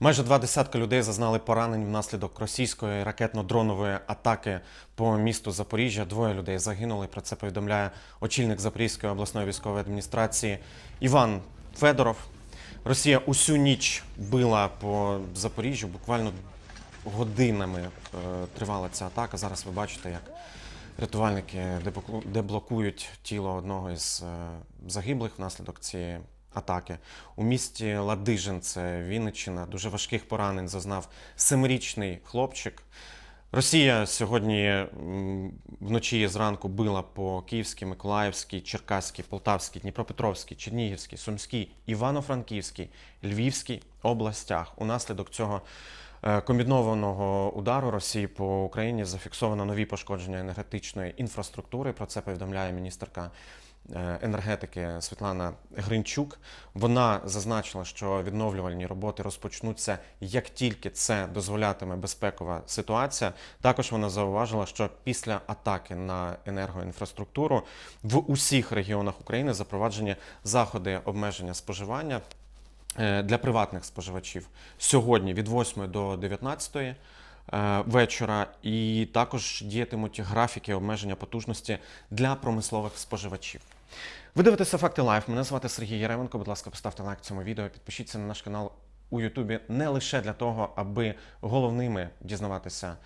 Майже два десятка людей зазнали поранень внаслідок російської ракетно-дронової атаки по місту Запоріжжя. Двоє людей загинули. Про це повідомляє очільник Запорізької обласної військової адміністрації Іван Федоров. Росія усю ніч била по Запоріжжю. Буквально годинами е, тривала ця атака. Зараз ви бачите, як рятувальники деблокують тіло одного із е, загиблих внаслідок цієї атаки. У місті Ладижин, це Вінниччина, дуже важких поранень зазнав семирічний хлопчик. Росія сьогодні вночі і зранку била по Київській, Миколаївській, Черкаській, Полтавській, Дніпропетровській, Чернігівській, Сумській, Івано-Франківській, Львівській областях. Унаслідок цього е, комбінованого удару Росії по Україні зафіксовано нові пошкодження енергетичної інфраструктури. Про це повідомляє міністерка енергетики Світлана Гринчук. Вона зазначила, що відновлювальні роботи розпочнуться як тільки це дозволятиме безпекова ситуація. Також вона зауважила, що після атаки на енергоінфраструктуру в усіх регіонах України запроваджені заходи обмеження споживання е, для приватних споживачів сьогодні від 8 до 19 е, вечора, і також діятимуть графіки обмеження потужності для промислових споживачів. Ви дивитеся факти лайф. Мене звати Сергій Яременко. Будь ласка, поставте лайк цьому відео, підпишіться на наш канал у Ютубі не лише для того, аби головними дізнаватися.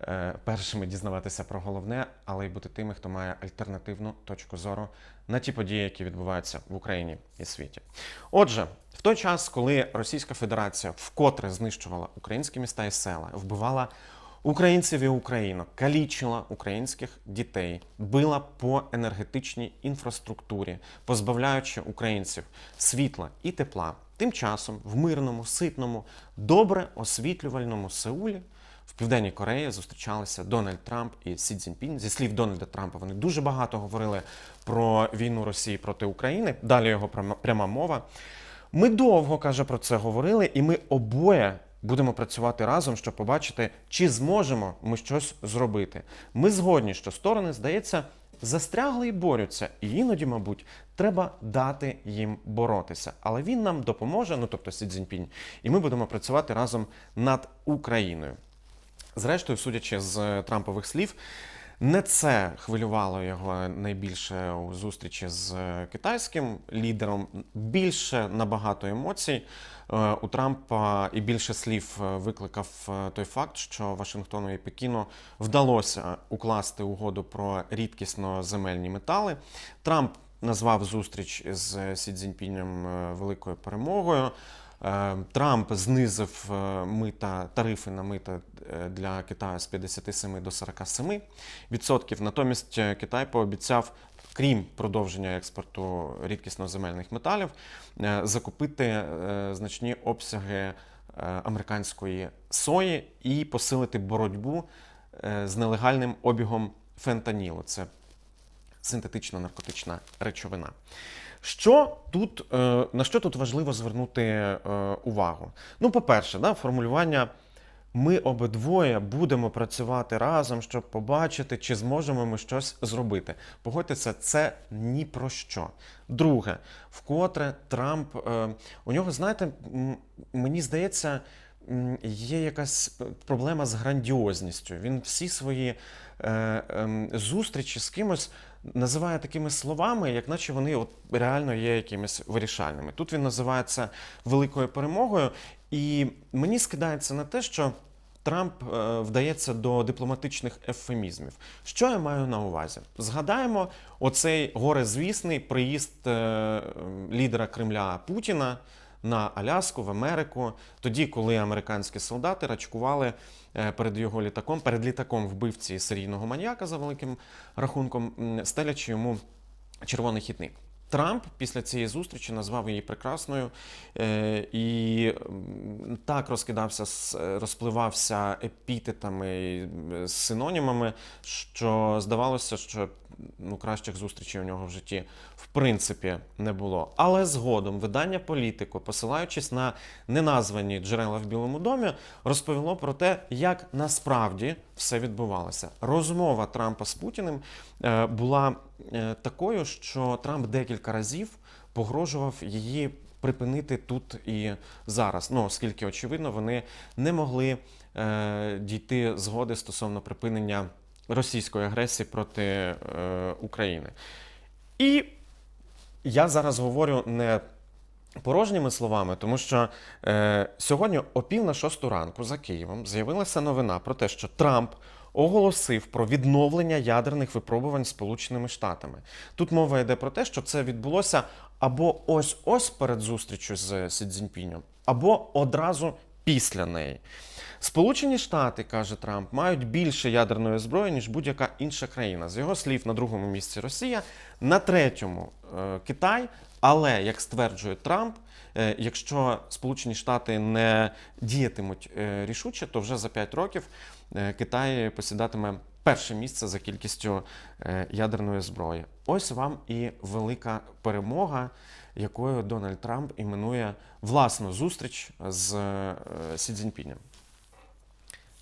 е, Першими дізнаватися про головне, але й бути тими, хто має альтернативну точку зору на ті події, які відбуваються в Україні і світі. Отже, в той час, коли Російська Федерація вкотре знищувала українські міста і села, вбивала українців і українок, калічила українських дітей, била по енергетичній інфраструктурі, позбавляючи українців світла і тепла. Тим часом в мирному, ситному, добре освітлювальному Сеулі в Південній Кореї зустрічалися Дональд Трамп і Сі Цзіньпінь. Зі слів Дональда Трампа, вони дуже багато говорили про війну Росії проти України. Далі його пряма- мова. Ми довго каже про це говорили, і ми обоє будемо працювати разом, щоб побачити, чи зможемо ми щось зробити. Ми згодні, що сторони, здається, застрягли і борються, і іноді, мабуть, треба дати їм боротися. Але він нам допоможе, ну тобто Сі Цзіньпінь, і ми будемо працювати разом над Україною. Зрештою, судячи з е, Трампових слів, не це хвилювало його найбільше у зустрічі з е, китайським лідером. Більше набагато емоцій е, у Трампа і більше слів е, викликав той факт, що Вашингтону і Пекіну вдалося укласти угоду про рідкісно земельні метали. Трамп назвав зустріч з Сі Цзіньпінем великою перемогою. Е, Трамп знизив е, мита тарифи на мита е, для Китаю з 57 до 47 відсотків. Натомість Китай пообіцяв, крім продовження експорту рідкісноземельних металів, е, закупити значні обсяги американської сої і посилити боротьбу з нелегальним обігом фентанілу. Це синтетична наркотична речовина. Що тут, е, на що тут важливо звернути е, увагу? Ну, по-перше, да, формулювання ми обидвоє будемо працювати разом, щоб побачити, чи зможемо ми щось зробити. Погодьтеся, це ні про що. Друге, вкотре Трамп, е, у нього, знаєте, мені здається, є якась проблема з грандіозністю. Він всі свої ем, зустрічі з кимось називає такими словами, як наче вони от реально є якимись вирішальними. Тут він називає це великою перемогою, і мені скидається на те, що. Трамп е, вдається до дипломатичних ефемізмів. Що я маю на увазі? Згадаємо оцей горезвісний приїзд е, е, лідера Кремля Путіна на Аляску в Америку, тоді, коли американські солдати рачкували е, перед його літаком, перед літаком вбивці серійного маньяка за великим рахунком, стелячи йому червоний хітник. Трамп після цієї зустрічі назвав її прекрасною е, і так розкидався, розпливався епітетами, синонімами, що здавалося, що ну, кращих зустрічей у нього в житті в принципі не було. Але згодом видання політико, посилаючись на неназвані джерела в Білому домі, розповіло про те, як насправді все відбувалося. Розмова Трампа з Путіним е, була такою, що Трамп декілька разів погрожував її припинити тут і зараз. Ну, оскільки, очевидно, вони не могли е, дійти згоди стосовно припинення російської агресії проти е, України. І я зараз говорю не порожніми словами, тому що е, сьогодні о пів на шосту ранку за Києвом з'явилася новина про те, що Трамп оголосив про відновлення ядерних випробувань Сполученими Штатами. Тут мова йде про те, що це відбулося або ось-ось перед зустрічю з Сі Цзіньпінем, або одразу після неї. Сполучені Штати, каже Трамп, мають більше ядерної зброї, ніж будь-яка інша країна. З його слів, на другому місці Росія, на третьому е, Китай. Але як стверджує Трамп, е, якщо Сполучені Штати не діятимуть е, рішуче, то вже за 5 років Китай посідатиме перше місце за кількістю е, ядерної зброї. Ось вам і велика перемога, якою Дональд Трамп іменує власну зустріч з е, Сі Цзіньпінем.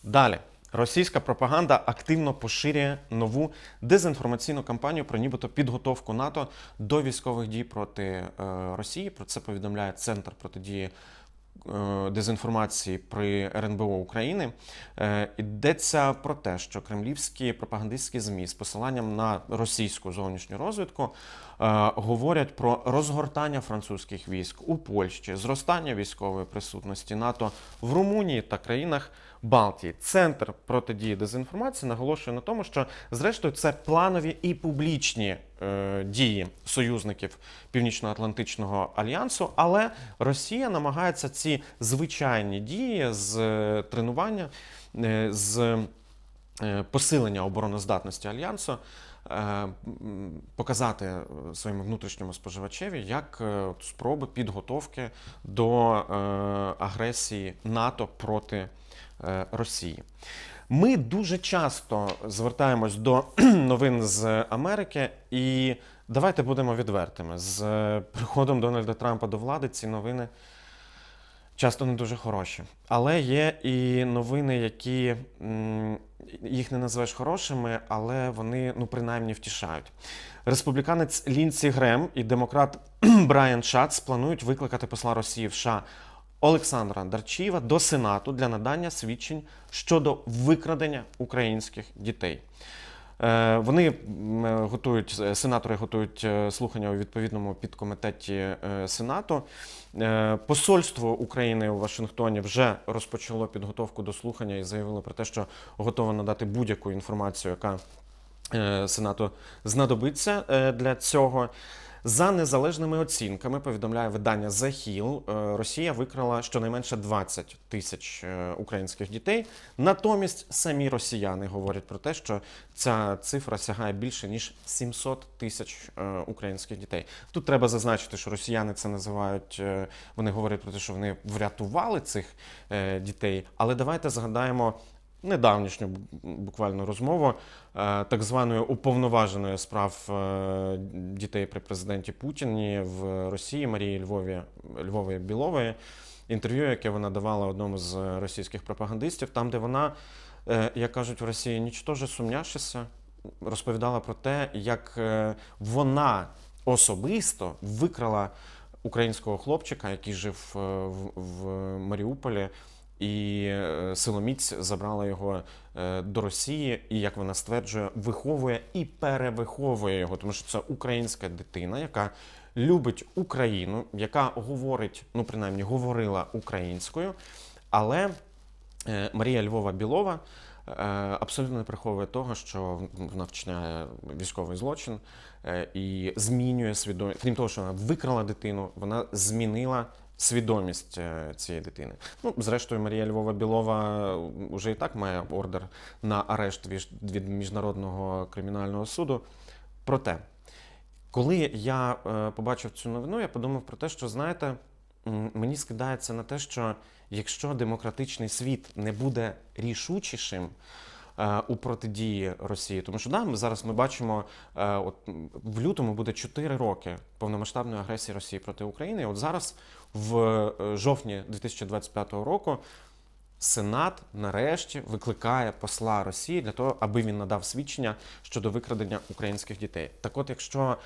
Далі. Російська пропаганда активно поширює нову дезінформаційну кампанію про нібито підготовку НАТО до військових дій проти е, Росії. Про це повідомляє Центр протидії е, дезінформації при РНБО України. Е, йдеться про те, що кремлівські пропагандистські ЗМІ з посиланням на російську зовнішню розвідку е, говорять про розгортання французьких військ у Польщі, зростання військової присутності НАТО в Румунії та країнах. Балтії. Центр протидії дезінформації наголошує на тому, що зрештою це планові і публічні е, дії союзників Північно-Атлантичного альянсу, але Росія намагається ці звичайні дії з е, тренування, е, з е, посилення обороноздатності альянсу. Е, Показати е, своєму внутрішньому споживачеві як е, спроби підготовки до агресії НАТО проти Росії. Ми дуже часто звертаємось до новин з Америки, і давайте будемо відвертими. З приходом Дональда Трампа до влади ці новини часто не дуже хороші. Але є і новини, які їх не називаєш хорошими, але вони ну принаймні втішають. Республіканець Лінсі Грем і демократ Брайан Шац планують викликати посла Росії в США Олександра Дарчієва до Сенату для надання свідчень щодо викрадення українських дітей. Е, Вони е, готують е, сенатори готують слухання у відповідному підкомітеті Сенату. Посольство України у Вашингтоні вже розпочало підготовку до слухання і заявило про те, що готове надати будь-яку інформацію, яка Сенату знадобиться для цього. За незалежними оцінками, повідомляє видання The Hill, е, Росія викрала щонайменше 20 тисяч е, українських дітей. Натомість самі росіяни говорять про те, що ця цифра сягає більше ніж 700 тисяч е, українських дітей. Тут треба зазначити, що росіяни це називають. Вони говорять про те, що вони врятували цих дітей. Але давайте згадаємо недавнішню буквально розмову е, так званої уповноваженої справ е, дітей при президенті Путіні в Росії Марії Львові Львової Білової. Інтерв'ю, яке вона давала одному з російських пропагандистів, там, де вона, е, як кажуть в Росії, нічтоже сумняшися, розповідала про те, як вона особисто викрала українського хлопчика, який жив в Маріуполі, і е, силоміць забрала його е, до Росії, і як вона стверджує, виховує і перевиховує його, тому що це українська дитина, яка любить Україну, яка говорить, ну принаймні говорила українською, але е, Марія Львова Білова. Абсолютно не приховує того, що вона вчиняє військовий злочин і змінює свідомість. Крім того, що вона викрала дитину, вона змінила свідомість е, цієї дитини. Ну, зрештою, Марія Львова Білова вже і так має ордер на арешт від міжнародного кримінального суду. Проте, коли я е, побачив цю новину, я подумав про те, що знаєте, мені скидається на те, що якщо демократичний світ не буде рішучішим у протидії Росії, тому що да, ми зараз ми бачимо, е, от в лютому буде 4 роки повномасштабної агресії Росії проти України. І от зараз, в е, жовтні 2025 року, Сенат нарешті викликає посла Росії для того, аби він надав свідчення щодо викрадення українських дітей. Так от, якщо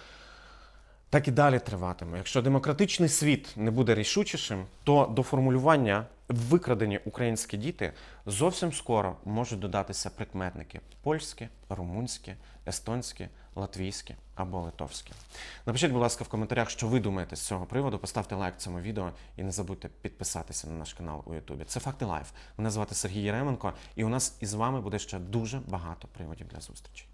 так і далі триватиме. Якщо демократичний світ не буде рішучішим, то до формулювання викрадені українські діти зовсім скоро можуть додатися прикметники польські, румунські, естонські, латвійські або литовські. Напишіть, будь ласка, в коментарях, що ви думаєте з цього приводу. Поставте лайк цьому відео і не забудьте підписатися на наш канал у Ютубі. Це факти лайф. Мене звати Сергій Єременко, і у нас із вами буде ще дуже багато приводів для зустрічі.